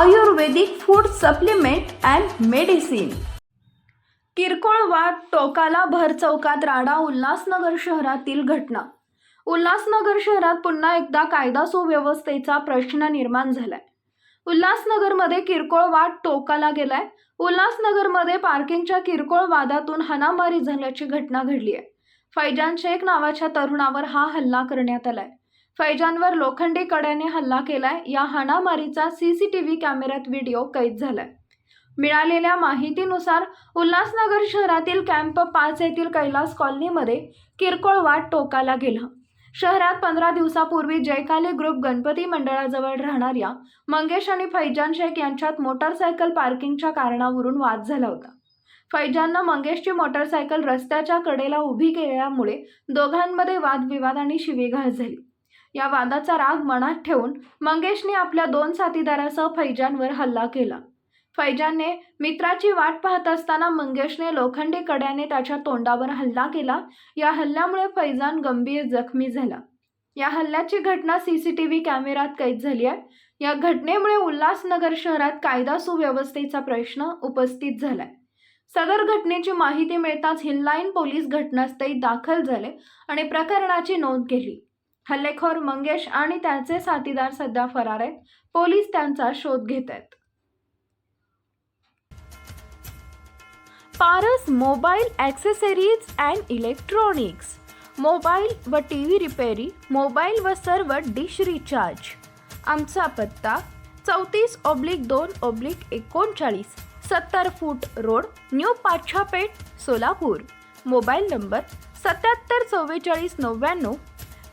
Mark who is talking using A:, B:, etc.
A: Ayurvedic food supplement and medicine
B: किरकोळ वाद टोकाला भर चौकात राडा उल्हासनगर शहरातील घटना उल्हासनगर शहरात पुन्हा एकदा कायदा सुव्यवस्थेचा प्रश्न निर्माण झालाय उल्हासनगरमध्ये किरकोळ वाद टोकाला गेलाय उल्हासनगरमध्ये पार्किंगच्या किरकोळ वादातून हनामारी झाल्याची घटना घडली आहे फैजान शेख नावाच्या तरुणावर हा हल्ला करण्यात आलाय फैजानवर लोखंडी कड्याने हल्ला केलाय या हाणामारीचा सीसीटीव्ही कॅमेऱ्यात व्हिडिओ कैद झालाय मिळालेल्या माहितीनुसार उल्हासनगर शहरातील कॅम्प पाच येथील कैलास कॉलनीमध्ये किरकोळ वाट टोकाला गेला शहरात पंधरा दिवसापूर्वी जयकाली ग्रुप गणपती मंडळाजवळ राहणाऱ्या मंगेश आणि फैजान शेख यांच्यात मोटरसायकल पार्किंगच्या कारणावरून वाद झाला होता फैजाननं मंगेशची मोटरसायकल रस्त्याच्या कडेला उभी केल्यामुळे दोघांमध्ये वादविवाद आणि शिवीगाळ झाली या वादाचा राग मनात ठेवून मंगेशने आपल्या दोन साथीदारासह फैजानवर हल्ला केला फैजानने मित्राची वाट पाहत असताना मंगेशने लोखंडी कड्याने त्याच्या तोंडावर हल्ला केला या हल्ल्यामुळे फैजान गंभीर जखमी झाला या हल्ल्याची घटना सी सी टी व्ही कॅमेरात कैद झाली आहे या घटनेमुळे उल्हासनगर शहरात कायदा सुव्यवस्थेचा प्रश्न उपस्थित झालाय सदर घटनेची माहिती मिळताच हिनलाईन पोलीस घटनास्थळी दाखल झाले आणि प्रकरणाची नोंद केली हल्लेखोर मंगेश आणि त्याचे साथीदार सध्या फरार आहेत पोलीस त्यांचा शोध घेत आहेत
C: Paras mobile accessories and electronics mobile व टी व्ही रिपेरी मोबाईल व सर्व डिश रिचार्ज आमचा पत्ता चौतीस ओब्लिक दोन ओब्लिक एकोणचाळीस सत्तर foot road new Pachhapeth Solapur mobile number सत्याहत्तर चव्वेचाळीस नव्याण्णव